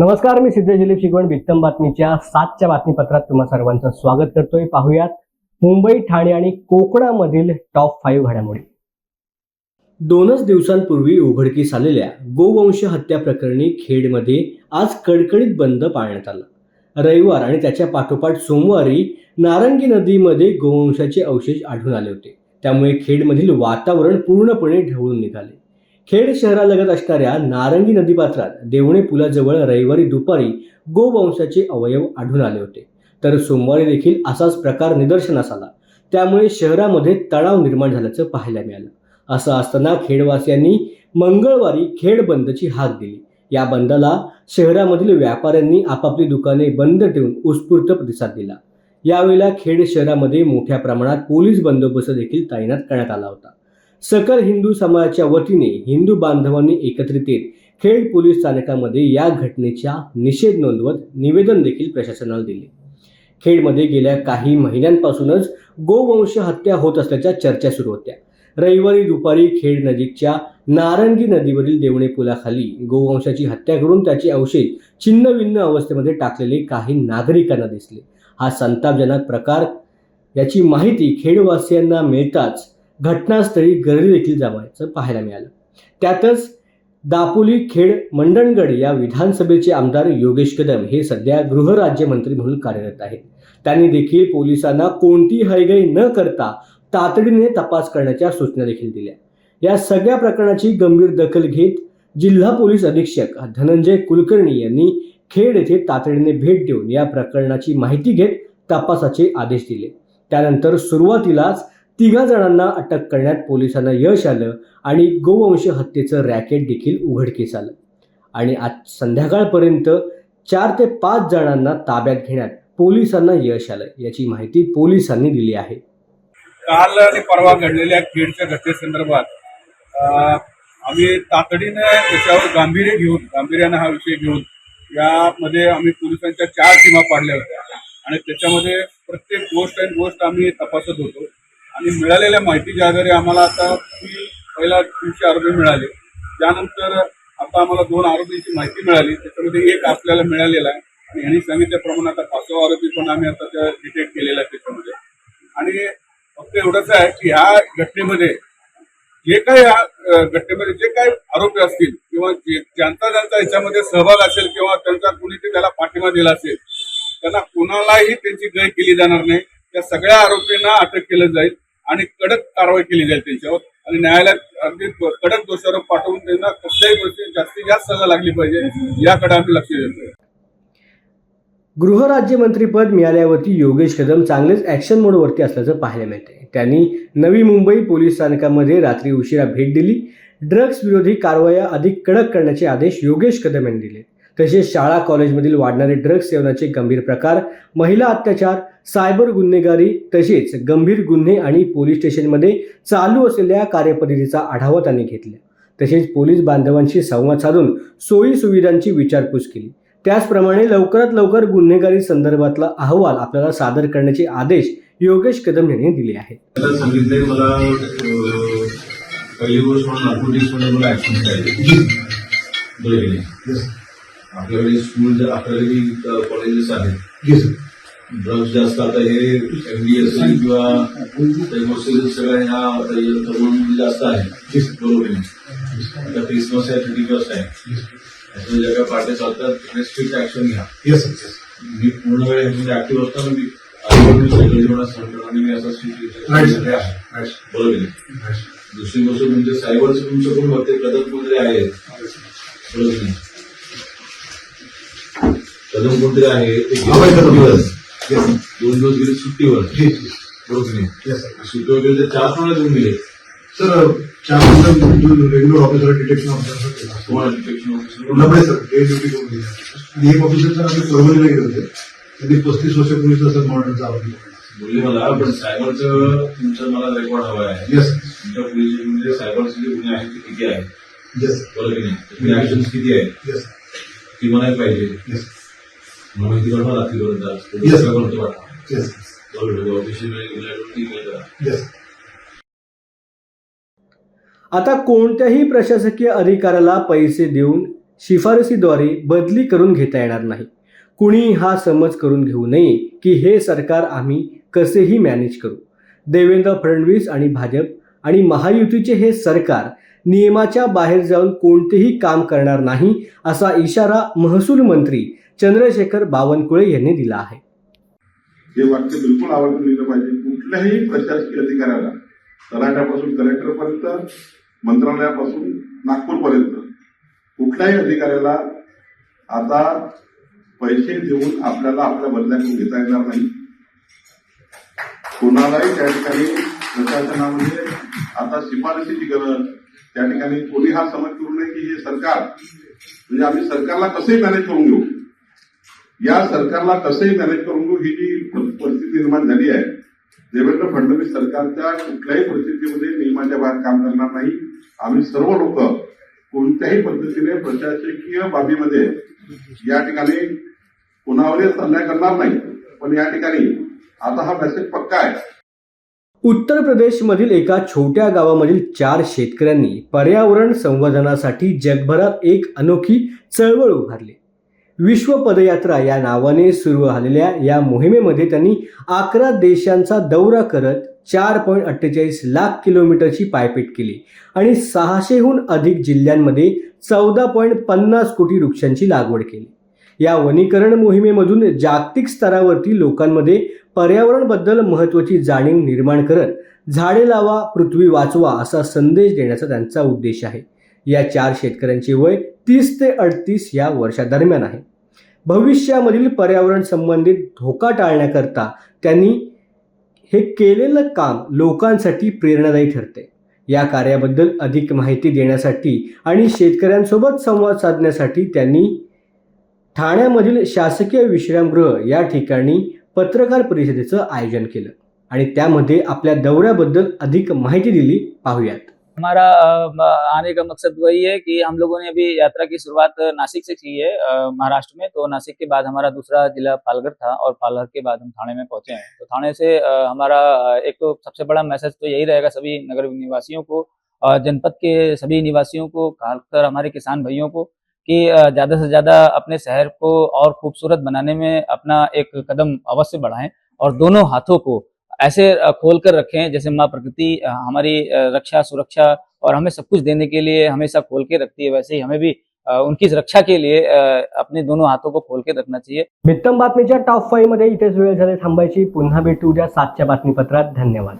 नमस्कार मी सिद्धेश दिलीप शिकवण वित्तम बातमीच्या सातच्या बातमीपत्रात तुम्हा सर्वांचं स्वागत करतोय. पाहूयात मुंबई ठाणे आणि कोकणामधील टॉप फाईव्ह घडामोडी. दोनच दिवसांपूर्वी उघडकीस आलेल्या गोवंश हत्या प्रकरणी खेडमध्ये आज कडकडीत बंद पाळण्यात आला. रविवार आणि त्याच्या पाठोपाठ सोमवारी नारंगी नदीमध्ये गोवंशाचे अवशेष आढळून आले होते. त्यामुळे खेडमधील वातावरण पूर्णपणे ढवळून निघाले. खेड शहरालगत असणाऱ्या नारंगी नदीपात्रात देवणे पुलाजवळ रविवारी दुपारी गोवंशाचे अवयव आढळून आले होते. तर सोमवारी देखील असाच प्रकार निदर्शनास आला. त्यामुळे शहरामध्ये तणाव निर्माण झाल्याचं पाहायला मिळालं. असं असताना खेडवासियांनी मंगळवारी खेड बंदची हाक दिली. या बंदला शहरामधील व्यापाऱ्यांनी आपापली दुकाने बंद ठेवून उत्स्फूर्त प्रतिसाद दिला. यावेळेला खेड शहरामध्ये मोठ्या प्रमाणात पोलीस बंदोबस्त देखील तैनात करण्यात आला होता. सकल हिंदू समाजाच्या वतीने हिंदू बांधवांनी एकत्रित येत खेड पोलीस स्थानकामध्ये या घटनेचा निषेध नोंदवत निवेदन देखील प्रशासनाला दिले. खेडमध्ये गेल्या काही महिन्यांपासूनच गोवंश हत्या होत असल्याच्या चर्चा सुरू होत्या. रविवारी दुपारी खेड नजीकच्या नारंगी नदीवरील देवणे पुलाखाली गोवंशाची हत्या करून त्याचे अवशेष छिन्नभिन्न अवस्थेमध्ये टाकलेले काही नागरिकांना दिसले. हा संतापजनक प्रकार याची माहिती खेडवासियांना मिळताच घटनास्थळी गर्दी देखील जमायचं पाहायला मिळालं. त्यातच दापोली खेड मंडणगड या विधानसभेचे आमदार योगेश कदम हे सध्या गृहराज्यमंत्री म्हणून कार्यरत आहेत. त्यांनी देखील पोलिसांना कोणतीही हयगय न करता तातडीने तपास करण्याच्या सूचना देखील दिल्या. या सगळ्या प्रकरणाची गंभीर दखल घेत जिल्हा पोलीस अधीक्षक धनंजय कुलकर्णी यांनी खेड येथे तातडीने भेट देऊन या प्रकरणाची माहिती घेत तपासाचे आदेश दिले. त्यानंतर सुरुवातीलाच तिघा जणांना अटक करण्यात पोलिसांना यश आलं आणि गोवंश हत्येचं रॅकेट देखील उघडकीस आलं. आणि आज संध्याकाळपर्यंत चार ते पाच जणांना ताब्यात घेण्यात पोलिसांना यश आलं. याची माहिती पोलिसांनी दिली आहे. काल आणि परवा घडलेल्या खेडच्या घटनेसंदर्भात आम्ही तातडीने त्याच्यावर गांभीर्य घेऊन गांभीर्यानं हा विषय घेऊन यामध्ये आम्ही पोलिसांच्या चार टीमा पाडल्या होत्या. आणि त्याच्यामध्ये प्रत्येक गोष्ट आणि गोष्ट आम्ही तपासत होतो. आणि मिळालेल्या माहितीच्या आधारे आम्हाला आता ती पहिला तीनशे आरोपी मिळाले. त्यानंतर आता आम्हाला दोन आरोपींची माहिती मिळाली. त्याच्यामध्ये एक आपल्याला मिळालेला आहे. आणि यांनी सांगितल्याप्रमाणे आता पाचवा आरोपी पण आम्ही आता त्या डिटेक्ट केलेला आहे त्याच्यामध्ये. आणि फक्त एवढंच आहे की ह्या घटनेमध्ये जे काही ह्या घटनेमध्ये जे काही आरोपी असतील किंवा जे- ज्यांचा ज्यांचा याच्यामध्ये सहभाग असेल किंवा त्यांचा कुणी ते त्याला पाठिंबा दिला असेल त्यांना कुणालाही त्यांची गय केली जाणार नाही. त्या सगळ्या आरोपींना अटक केलं जाईल. आणि कडक कारवाई केली जाईल त्यांच्यावर. आणि न्यायालयात अगदी कडक दोषारोप पाठवून त्यांना कुठल्याही गोष्टी जास्तीत जास्त सजा लागली पाहिजे याकडे आम्ही लक्ष देतोय गृहराज्यमंत्रीपद मिळाल्यावरती योगेश कदम चांगलेच ॲक्शन मोडवरती असल्याचं पाहायला मिळते त्यांनी नवी मुंबई पोलीस स्थानकामध्ये रात्री उशिरा भेट दिली. ड्रग्स विरोधी कारवाया अधिक कडक करण्याचे आदेश योगेश कदम यांनी दिले. तसेच शाळा कॉलेजमधील वाढणारे ड्रग्ज सेवनाचे गंभीर प्रकार महिला अत्याचार सायबर गुन्हेगारी तसेच गंभीर गुन्हे आणि पोलीस स्टेशनमध्ये चालू असलेल्या कार्यपद्धतीचा आढावा त्यांनी घेतला. तसेच पोलीस बांधवांशी संवाद साधून सोयी सुविधांची विचारपूस केली. त्याचप्रमाणे लवकरात लवकर गुन्हेगारी संदर्भातला अहवाल आपल्याला सादर करण्याचे आदेश योगेश कदम यांनी दिले आहेत. मला पहिली गोष्ट ऍक्शन. आपल्याकडे स्कूल आपल्याकडे कॉलेजेस आहेत ड्रग्स जास्त आता हे एमडी असेल किंवा सगळ्या ह्या तरुण जास्त आहे बरोबर आता क्रिसमस आहे थर्टी फ़र्स्ट आहे त्याच्यामध्ये ज्या काही पार्ट्या चालतात स्ट्रिक्ट ऍक्शन घ्या येस मी। पूर्ण वेळ ह्याच्यामध्ये ऍक्टिव्ह असताना मी आणि असं स्ट्रिक्ट बरोबर दुसरी गोष्ट म्हणजे सायबरचं तुमचं होते कदम कोणतरी आहे बरोबर कदम कोणतरी आहे. ते गेले दोन दिवस गेले सुट्टीवर बरोबर नाही? सुट्टीवर गेले. ते चार कोणाला देऊन गेले. सर चार रेग्युलर ऑफिसर डिटेक्शन ऑफिसर तुम्हाला detection officer sir day duty करून दिली आणि एक ऑफिसर सर आम्ही परभणीला गेले होते. त्यांनी पस्तीस वर्ष पोलीस सर मॉडलचा आरोपी बोलले मला पण सायबरचं तुमचं मला रेकॉर्ड हवं आहे. येस तुमच्या पोलीस म्हणजे सायबरचे जे गुन्हे आहेत ते किती आहेत? येस बरोबर की नाही? ऍक्शन किती आहेत? येस ती म्हणायला पाहिजे. येस येस आता कोणत्याही प्रशासकीय अधिकाऱ्याला पैसे देऊन शिफारसीद्वारे बदली करून घेता येणार नाही. कुणी हा समज करून घेऊ नये की हे सरकार आम्ही कसेही मॅनेज करू. देवेंद्र फडणवीस आणि भाजप आणि महायुतीचे हे सरकार नियमाच्या बाहेर जाऊन कोणतेही काम करणार नाही असा इशारा महसूल मंत्री चंद्रशेखर बावनकुळे यांनी दिला आहे. हे वाक्य बिलकुल आवर्जून दिलं पाहिजे. कुठल्याही प्रशासकीय अधिकाऱ्याला तलाट्यापासून कलेक्टरपर्यंत मंत्रालयापासून नागपूरपर्यंत कुठल्याही अधिकाऱ्याला आता पैसे देऊन आपल्याला आपल्या बदल्याकडून घेता येणार नाही. कोणालाही त्या ठिकाणी प्रशासनामध्ये आता शिफारशीची गरज त्या ठिकाणी कोणी हा समज करू नये की हे सरकार म्हणजे आम्ही सरकारला कसे मॅनेज करून घेऊ? या सरकारला कसंही मॅनेज करून घेऊ ही जी परिस्थिती निर्माण झाली आहे देवेंद्र फडणवीस सरकारच्या कुठल्याही परिस्थितीमध्ये नियमाच्या बाहेर काम करणार नाही. आम्ही सर्व लोक कोणत्याही पद्धतीने प्रशासकीय बाबीमध्ये या ठिकाणी कुणावरही अन्याय करणार नाही. पण या ठिकाणी आता हा मेसेज पक्का आहे. उत्तर प्रदेशमधील एका छोट्या गावामधील चार शेतकऱ्यांनी पर्यावरण संवर्धनासाठी जगभरात एक अनोखी चळवळ उभारली. विश्व पदयात्रा या नावाने सुरू झालेल्या या मोहिमेमध्ये त्यांनी अकरा देशांचा दौरा करत चार पॉईंट अठ्ठेचाळीस लाख किलोमीटरची पायपीट केली आणि सहाशेहून अधिक जिल्ह्यांमध्ये चौदा पॉईंट पन्नास कोटी वृक्षांची लागवड केली. या वनीकरण मोहिमेमधून जागतिक स्तरावरती लोकांमध्ये पर्यावरणबद्दल महत्त्वाची जाणीव निर्माण करत झाडे लावा पृथ्वी वाचवा असा संदेश देण्याचा त्यांचा उद्देश आहे. या चार शेतकऱ्यांचे वय तीस ते अडतीस या वर्षादरम्यान आहे. भविष्यामधील पर्यावरण संबंधित धोका टाळण्याकरता त्यांनी हे केलेलं काम लोकांसाठी प्रेरणादायी ठरते. या कार्याबद्दल अधिक माहिती देण्यासाठी आणि शेतकऱ्यांसोबत संवाद साधण्यासाठी त्यांनी ठाण्यामधील शासकीय विश्रामगृह या ठिकाणी पत्रकार परिषदेचं आयोजन केलं. आणि त्यामध्ये आपल्या दौऱ्याबद्दल अधिक माहिती दिली. पाहूयात. हमारा आने का मकसद वही है कि हम लोगों ने अभी यात्रा की शुरुआत नासिक से की है महाराष्ट्र में। तो नासिक के बाद हमारा दूसरा जिला पालघर था और पालघर के बाद हम थाने में पहुँचे हैं। तो थाने से हमारा एक तो सबसे बड़ा मैसेज तो यही रहेगा सभी नगर निवासियों को जनपद के सभी निवासियों को, खासकर हमारे किसान भाइयों को, कि ज़्यादा से ज़्यादा अपने शहर को और खूबसूरत बनाने में अपना एक कदम अवश्य बढ़ाएँ और दोनों हाथों को ऐसे खोल कर रखें, जैसे माँ प्रकृति हमारी रक्षा, सुरक्षा और हमें सब कुछ देने के लिए हमेशा खोल के रखती है, वैसे ही हमें भी उनकी रक्षा के लिए अपने दोनों हाथों को खोल के रखना चाहिए। मित्तम बातमीच्या टॉप फाईव्ह मध्ये इथेच वेळ झाले थांबायची. पुन्हा भेटू उद्या सातच्या बातमीपत्रात. धन्यवाद.